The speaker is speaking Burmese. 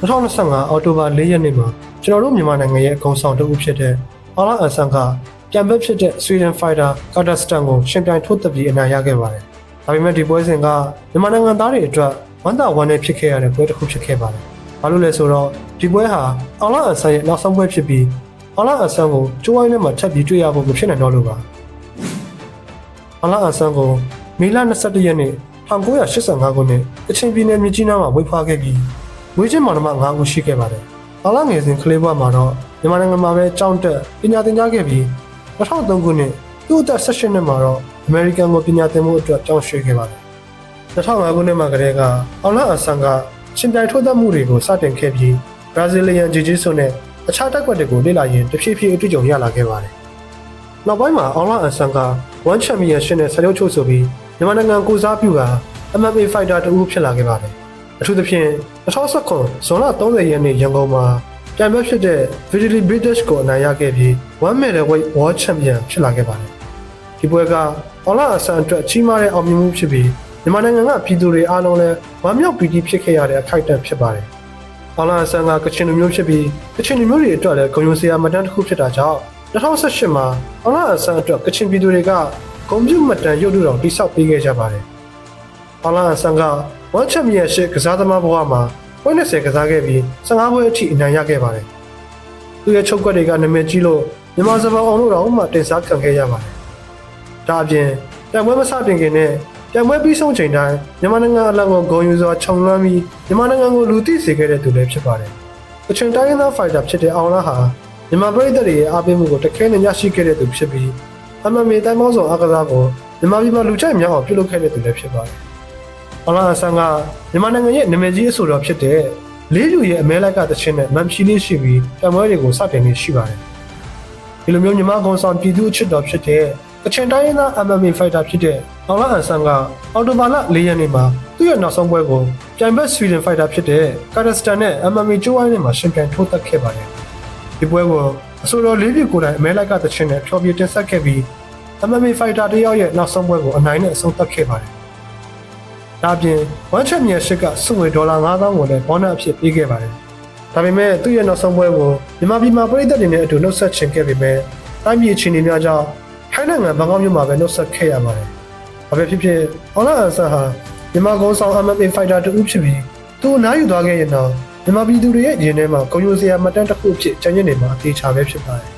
2025အောက်တိုဘာ4ရက်နေ့မှာကျွန်တော်တို့မြန်မာနိုင်ငံရဲ့အကုံဆောင်တအုပ်ဖြစ်တဲ့အော်လာအန်ဆန်ကပြန်ဘက်ဖြစ်တဲ့ Sweden Fighter Kazakhstan ကိုရှင်ပြိုင်ထိုးသက်ပြီးအနိုင်ရခဲ့ပါတယ်။ဒါပေမဲ့ဒီပွဲစဉ်ကမြန်မာနိုင်ငံသားတွေအတွက်ဝန်တာဝန်နဲ့ဖြစ်ခဲ့ရတဲ့ပွဲတစ်ခုဖြစ်ခဲ့ပါတယ်။ဘာလို့လဲဆိုတော့ဒီပွဲဟာအော်လာအန်ဆန်ရဲ့နောက်ဆုံးပွဲဖြစ်ပြီးအော်လာအန်ဆန်ကိုကျိုးဝိုင်းထဲမှာထပ်ပြီးတွေ့ရဖို့မဖြစ်နိုင်တော့လို့ပါ။အော်လာအန်ဆန်ကိုမေလ22ရက်နေ့1985ခုနှစ်ကချင်ပြည်နယ်မြကြီးနားမှာမွေးဖွားခဲ့ပြီး မွေးချင်းမောင်နှမ9ဦးရှိခဲ့ပါတယ်။အော်လာငယ်စဉ်ကလေးဘဝမှာတော့မြန်မာနိုင်ငံမှာပဲကျောင်းတက်ပညာသင်ကြားခဲ့ပြီး2003ခုနှစ်သူ့အသက်18နှစ်မှာတော့အမေရိကန်ကိုပညာသင်ဖို့အတွက်ကျောင်းရွှေ့ခဲ့ပါတယ်။2005ခုနှစ်မှာကတည်းကအော်လာအန်ဆန်ကရှင်ပြိုင်ထိုးသက်မှုတွေကိုစတင်ခဲ့ပြီးဘရာဇီးလီယန်ဂျီဂျီဆိုနဲ့အခြားတက်ကွက်တွေကိုလေ့လာရင်းတဖြည်းဖြည်းအတွေ့အကြုံရလာခဲ့ပါတယ်။နောက်ပိုင်းမှာအော်လာအန်ဆန်က One Championship နဲ့ဆက်ရုပ်ချုပ်ဆိုပြီးမြန်မာနိုင်ငံကိုစားပြုက MMA Fighter တူဖြစ်လာခဲ့ပါတယ်။ အထူးသဖြင့်2019ဇွန်လ30ရက်နေ့ရန်ကုန်မှာပြန်ပွဲဖြစ်တဲ့ Vitali British ကိုအနိုင်ရခဲ့ပြီး One Middleweight World Champion ဖြစ်လာခဲ့ပါတယ်။ဒီပွဲကအော်လာအဆန်အတွက်ကြီးမားတဲ့အောင်မြင်မှုဖြစ်ပြီးမြန်မာနိုင်ငံကပြည်သူတွေအားလုံးလည်းဝမ်းမြောက်ပီတိဖြစ်ခဲ့ရတဲ့အခိုက်အတန့်ဖြစ်ပါတယ်။အော်လာအဆန်ကကချင်လူမျိုးဖြစ်ပြီးကချင်လူမျိုးတွေအတွက်လည်းဂုဏ်ယူစရာမတန်းတစ်ခုဖြစ်တာကြောင့်2018မှာအော်လာအဆန်အတွက်ကချင်ပြည်သူတွေကဂုံပြုတ်မတန်ရုပ်တုတော်တိစောက်ပေးခဲ့ကြပါတယ်။အော်လာအဆန်က ဝမ်ချန်ပီယံရှစ်ကစားသမားဘဝမှာပွဲ20ကစားခဲ့ပြီး15ပွဲအထိအနိုင်ရခဲ့ပါတယ်။သူရဲ့ချုပ်ကွက်တွေကနာမည်ကြီးလို့မြန်မာစပါအောင်လို့တော့မှတင်စားခံခဲ့ရပါတယ်။ဒါအပြင်ပြန်ပွဲမစတင်ခင်နဲ့ပြန်ပွဲပြီးဆုံးချိန်တိုင်းမြန်မာနိုင်ငံအလံကိုဂုံယူစွာခြုံလွှမ်းပြီးမြန်မာနိုင်ငံကိုလူသိစေခဲ့တဲ့သူလည်းဖြစ်ပါတယ်။ကချင်တိုင်းရင်းသားဖိုက်တာဖြစ်တဲ့အောင်လာဟာမြန်မာပြည်သူတွေရဲ့အားပေးမှုကိုတခဲနဲ့ရရှိခဲ့တဲ့သူဖြစ်ပြီး MMA တိုင်းမောင်းဆောင်အားကစားကိုမြန်မာပြည်မှာလူကြိုက်များအောင်ပြုလုပ်ခဲ့တဲ့သူလည်းဖြစ်ပါတယ်။ အလာဆန်ကမြန်မာနိုင်ငံရဲ့နာမည်ကြီးအဆိုတော်ဖြစ်တဲ့လေးလူရဲ့အမဲလိုက်ကတခြင်းနဲ့မမ်ချီလေးရှိပြီးပြပွဲတွေကိုစတင်နေရှိပါတယ်။ဒီလိုမျိုးမြန်မာကောင်ဆောင်ပြည်သူအချစ်တော်ဖြစ်တဲ့ကချင်တိုင်းရင်းသား MMA fighter ဖြစ်တဲ့အလာအဆန်ကအော်တိုဘာလ၄ရက်နေ့မှာသူ့ရဲ့နောက်ဆုံးပွဲကိုပြိုင်ဘက် Sweden fighter ဖြစ်တဲ့ Kazakhstan နဲ့ MMA ကျိုးဝိုင်းနဲ့မှာရှင်ပြိုင်ထိုးသက်ခဲ့ပါတယ်။ဒီပွဲကိုအဆိုတော်လေးပြကိုယ်တိုင်အမဲလိုက်ကတခြင်းနဲ့ဖျော်ဖြေတင်ဆက်ခဲ့ပြီး MMA fighter တယောက်ရဲ့နောက်ဆုံးပွဲကိုအနိုင်နဲ့အဆုံးသတ်ခဲ့ပါတယ်။ ဒါပြင် One Championship ကစုငွေဒေါ်လာ9000ကိုလည်းဘောနပ်အဖြစ်ပေးခဲ့ပါတယ်။ဒါပေမဲ့သူ့ရဲ့နောက်ဆုံးပွဲကိုမြန်မာပြည်မှာပြည်သက်တွေနဲ့အတူနှုတ်ဆက်ချင်ခဲ့ပေမဲ့တိုင်းပြည်အခြေအနေများကြောင့်ထိုင်းနိုင်ငံဘန်ကောက်မြို့မှာပဲနှုတ်ဆက်ခဲ့ရပါတယ်။ဘာပဲဖြစ်ဖြစ်အော်လာအန်ဆန်ဟာမြန်မာကုန်းဆောင် MMA fighter တူဖြစ်ပြီးသူအနားယူသွားခဲ့ရင်တော့မြန်မာပြည်သူတွေရဲ့ရင်ထဲမှာဂုဏ်ယူစရာမှတ်တမ်းတစ်ခုအဖြစ်ကျန်ရစ်နေမှာအသေးချာပဲဖြစ်ပါတယ်